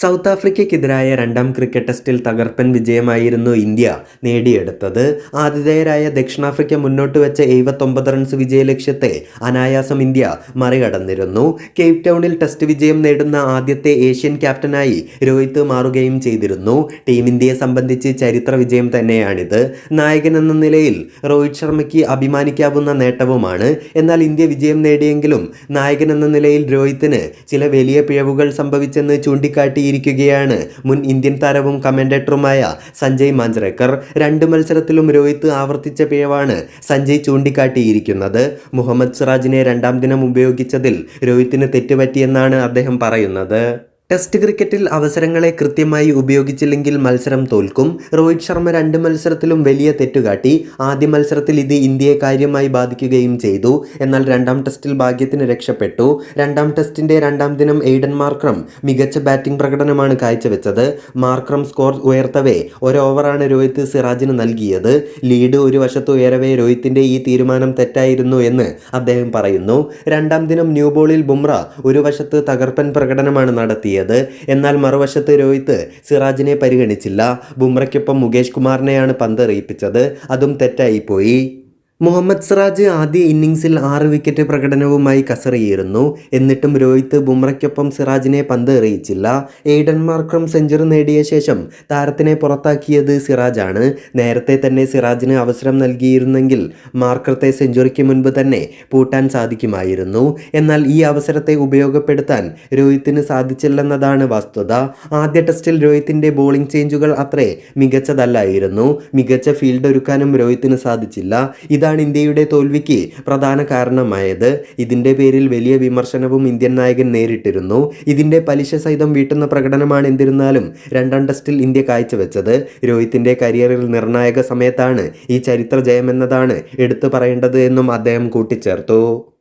South ആഫ്രിക്കയ്ക്കെതിരായ രണ്ടാം cricket ടെസ്റ്റിൽ തകർപ്പൻ വിജയമായിരുന്നു ഇന്ത്യ നേടിയെടുത്തത്. ആതിഥേയരായ ദക്ഷിണാഫ്രിക്ക മുന്നോട്ട് വെച്ച എഴുപത്തൊമ്പത് റൺസ് വിജയ ലക്ഷ്യത്തെ അനായാസം ഇന്ത്യ മറികടന്നിരുന്നു. കേപ് ടൗണിൽ ടെസ്റ്റ് വിജയം നേടുന്ന ആദ്യത്തെ ഏഷ്യൻ ക്യാപ്റ്റനായി രോഹിത് മാറുകയും ചെയ്തിരുന്നു. ടീം ഇന്ത്യയെ സംബന്ധിച്ച് ചരിത്ര വിജയം തന്നെയാണിത്. നായകൻ എന്ന നിലയിൽ രോഹിത് ശർമ്മയ്ക്ക് അഭിമാനിക്കാവുന്ന നേട്ടവുമാണ്. എന്നാൽ ഇന്ത്യ വിജയം നേടിയെങ്കിലും നായകൻ എന്ന നിലയിൽ രോഹിത്തിന് ചില വലിയ പിഴവുകൾ സംഭവിച്ചെന്ന് ചൂണ്ടിക്കാട്ടിയിരിക്കുകയാണ് മുൻ ഇന്ത്യൻ താരവും കമന്റേറ്ററുമായ സഞ്ജയ് മാഞ്ചറേക്കർ രണ്ട് മത്സരത്തിലും രോഹിത് ആവർത്തിച്ച പിഴവാണ് സഞ്ജയ് ചൂണ്ടിക്കാട്ടിയിരിക്കുന്നത്. മുഹമ്മദ് സിറാജിനെ രണ്ടാം ദിനം ഉപയോഗിച്ചതിൽ രോഹിത്തിന് തെറ്റുപറ്റിയെന്നാണ് അദ്ദേഹം പറയുന്നത്. ടെസ്റ്റ് ക്രിക്കറ്റിൽ അവസരങ്ങളെ കൃത്യമായി ഉപയോഗിച്ചില്ലെങ്കിൽ മത്സരം തോൽക്കും. രോഹിത് ശർമ്മ രണ്ട് മത്സരത്തിലും വലിയ തെറ്റുകാട്ടി. ആദ്യ മത്സരത്തിൽ ഇത് ഇന്ത്യയെ കാര്യമായി ബാധിക്കുകയും ചെയ്തു. എന്നാൽ രണ്ടാം ടെസ്റ്റിൽ ഭാഗ്യത്തിന് രക്ഷപ്പെട്ടു. രണ്ടാം ടെസ്റ്റിന്റെ രണ്ടാം ദിനം എയ്ഡൻ മാർക്രം മികച്ച ബാറ്റിംഗ് പ്രകടനമാണ് കാഴ്ചവെച്ചത്. മാർക്രം സ്കോർ ഉയർത്തവേ ഓവറാണ് രോഹിത് സിറാജിന് നൽകിയത്. ലീഡ് ഒരു വശത്ത് ഉയരവേ രോഹിത്തിന്റെ ഈ തീരുമാനം തെറ്റായിരുന്നു എന്ന് അദ്ദേഹം പറയുന്നു. രണ്ടാം ദിനം ന്യൂ ബോളിൽ ബുംറ ഒരു വശത്ത് തകർപ്പൻ പ്രകടനമാണ് നടത്തിയത്. എന്നാൽ മറുവശത്ത് രോഹിത് സിറാജിനെ പരിഗണിച്ചില്ല. ബുംറയ്ക്കൊപ്പം മുകേഷ് കുമാറിനെയാണ് പന്ത് എറിയിപ്പിച്ചത്. അതും തെറ്റായിപ്പോയി. മുഹമ്മദ് സിറാജ് ആദ്യ ഇന്നിങ്സിൽ ആറ് വിക്കറ്റ് പ്രകടനവുമായി കസറിയിരുന്നു. എന്നിട്ടും രോഹിത് ബുംറയ്ക്കൊപ്പം സിറാജിനെ പന്ത് എറിയിച്ചില്ല. എയ്ഡൻ മാർക്രം സെഞ്ചുറി നേടിയ ശേഷം താരത്തിനെ പുറത്താക്കിയത് സിറാജാണ്. നേരത്തെ തന്നെ സിറാജിന് അവസരം നൽകിയിരുന്നെങ്കിൽ മാർക്കറത്തെ സെഞ്ചുറിക്ക് മുൻപ് തന്നെ പൂട്ടാൻ സാധിക്കുമായിരുന്നു. എന്നാൽ ഈ അവസരത്തെ ഉപയോഗപ്പെടുത്താൻ രോഹിത്തിന് സാധിച്ചില്ലെന്നതാണ് വസ്തുത. ആദ്യ ടെസ്റ്റിൽ രോഹിത്തിന്റെ ബോളിംഗ് ചേഞ്ചുകൾ അത്രേ മികച്ചതല്ലായിരുന്നു. മികച്ച ഫീൽഡ് ഒരുക്കാനും രോഹിത്തിന് സാധിച്ചില്ല. ഇതാണ് ഇന്ത്യയുടെ തോൽവിക്ക് പ്രധാന കാരണമായത്. ഇതിന്റെ പേരിൽ വലിയ വിമർശനവും ഇന്ത്യൻ നായകൻ നേരിട്ടിരുന്നു. ഇതിന്റെ പലിശ സഹിതം വീട്ടുന്ന പ്രകടനമാണ് എന്നിരുന്നാലും രണ്ടാം ടെസ്റ്റിൽ ഇന്ത്യ കാഴ്ചവെച്ചത്. രോഹിത്തിന്റെ കരിയറിൽ നിർണായക സമയത്താണ് ഈ ചരിത്ര ജയമെന്നതാണ് എടുത്തു പറയേണ്ടത് എന്നും അദ്ദേഹം കൂട്ടിച്ചേർത്തു.